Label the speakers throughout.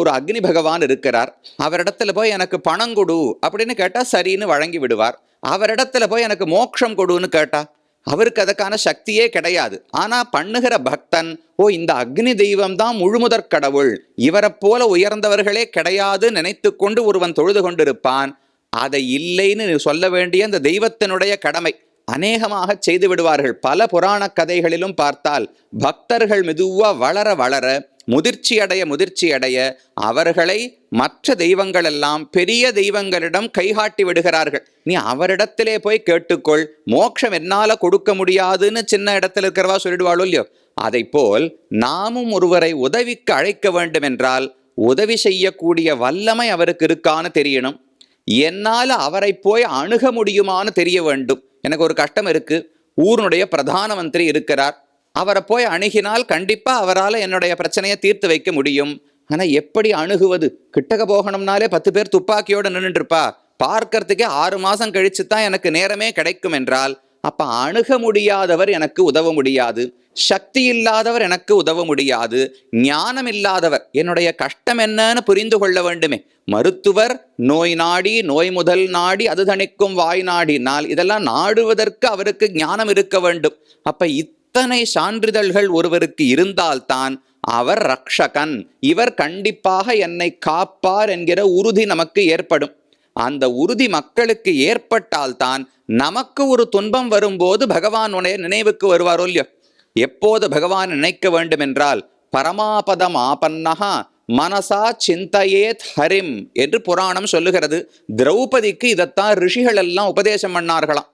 Speaker 1: ஒரு அக்னி பகவான் இருக்கிறார். அவரிடத்துல போய் எனக்கு பணம் கொடு அப்படின்னு கேட்டா சரின்னு வழங்கி விடுவார். அவரிடத்துல போய் எனக்கு மோட்சம் கொடுன்னு கேட்டா அவருக்கு அதுக்கான சக்தியே கிடையாது. ஆனா பண்ணுகிற பக்தன் ஓ இந்த அக்னி தெய்வம் தான் முழுமுதற் கடவுள். இவரைப் போல உயர்ந்தவர்களே கிடையாது நினைத்து கொண்டு ஒருவன் தொழுது கொண்டிருப்பான். அதை இல்லைன்னு சொல்ல வேண்டிய அந்த தெய்வத்தினுடைய கடமை. அநேகமாக செய்து விடுவார்கள். பல புராண கதைகளிலும் பார்த்தால் பக்தர்கள் மெதுவா வளர வளர முதிர்ச்சி அடைய முதிர்ச்சி அடைய அவர்களை மற்ற தெய்வங்கள் எல்லாம் பெரிய தெய்வங்களிடம் கைகாட்டி விடுகிறார்கள். நீ அவரிடத்திலே போய் கேட்டுக்கொள். மோட்சம் என்னால கொடுக்க முடியாதுன்னு சின்ன இடத்துல இருக்கிறவா சொல்லிடுவாளோ இல்லையோ? அதை போல் நாமும் ஒருவரை உதவிக்கு அழைக்க வேண்டும் என்றால் உதவி செய்யக்கூடிய வல்லமை அவருக்கு இருக்கான்னு தெரியணும். என்னால அவரை போய் அணுக முடியுமான்னு தெரிய வேண்டும். எனக்கு ஒரு கஷ்டம் இருக்கு. ஊருனுடைய பிரதான மந்திரி இருக்கிறார். அவரை போய் அணுகினால் கண்டிப்பாக அவரால் என்னுடைய பிரச்சனையை தீர்த்து வைக்க முடியும். ஆனால் எப்படி அணுகுவது? கிட்டக்க போகணும்னாலே பத்து பேர் துப்பாக்கியோடு நின்றுட்டுருப்பா பார்க்கறதுக்கே ஆறு மாதம் கழித்து தான் எனக்கு நேரமே கிடைக்கும் என்றால் அப்போ அணுக முடியாதவர் எனக்கு உதவ முடியாது. சக்தி இல்லாதவர் எனக்கு உதவ முடியாது. ஞானம் இல்லாதவர் என்னுடைய கஷ்டம் என்னன்னு புரிந்து கொள்ள வேண்டுமே. மருத்துவர் நோய் நாடி நோய் முதல் நாடி அது தணிக்கும் வாய் நாடினால் இதெல்லாம் நாடுவதற்கு அவருக்கு ஞானம் இருக்க வேண்டும். அப்ப இத்தனை சான்றிதழ்கள் ஒருவருக்கு இருந்தால்தான் அவர் ரக்ஷகன். இவர் கண்டிப்பாக என்னை காப்பார் என்கிற உறுதி நமக்கு ஏற்படும். அந்த உறுதி மக்களுக்கு ஏற்பட்டால்தான் நமக்கு ஒரு துன்பம் வரும்போது பகவானுடைய நினைவுக்கு வருவாரோ இல்லையோ? எப்போது பகவான் நினைக்க வேண்டும் என்றால் பரமாபதம் ஆபன்னகா மனசா சிந்தையேத் ஹரிம் என்று புராணம் சொல்லுகிறது. திரௌபதிக்கு இதைத்தான் ரிஷிகள் எல்லாம் உபதேசம் பண்ணார்களாம்.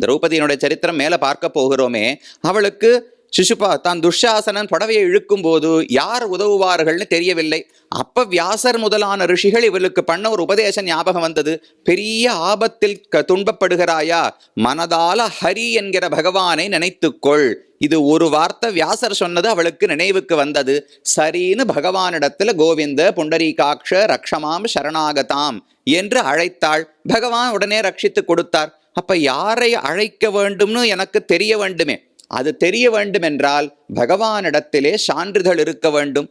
Speaker 1: திரௌபதியினுடைய சரித்திரம் மேலே பார்க்க போகிறோமே அவளுக்கு சிசுபா தான் துஷாசனன் புடவையை இழுக்கும் போது யார் உதவுவார்கள்னு தெரியவில்லை. அப்ப வியாசர் முதலான ரிஷிகள் இவளுக்கு பண்ண ஒரு உபதேசம் ஞாபகம் வந்தது. பெரிய ஆபத்தில் க- துன்பப்படுகிறாயா? மனதால ஹரி என்கிற பகவானை நினைத்துக்கொள். இது ஒரு வார்த்தை வியாசர் சொன்னது அவளுக்கு நினைவுக்கு வந்தது. சரின்னு பகவானிடத்துல கோவிந்த புண்டரீகாட்ச ரக்ஷமாம் சரணாகதாம் என்று அழைத்தாள். பகவான் உடனே ரட்சித்து கொடுத்தார். அப்ப யாரை அழைக்க வேண்டும்னு எனக்கு தெரிய வேண்டுமே. அது தெரிய வேண்டும் என்றால் பகவானிடத்திலே சான்றிதழ் இருக்க வேண்டும்.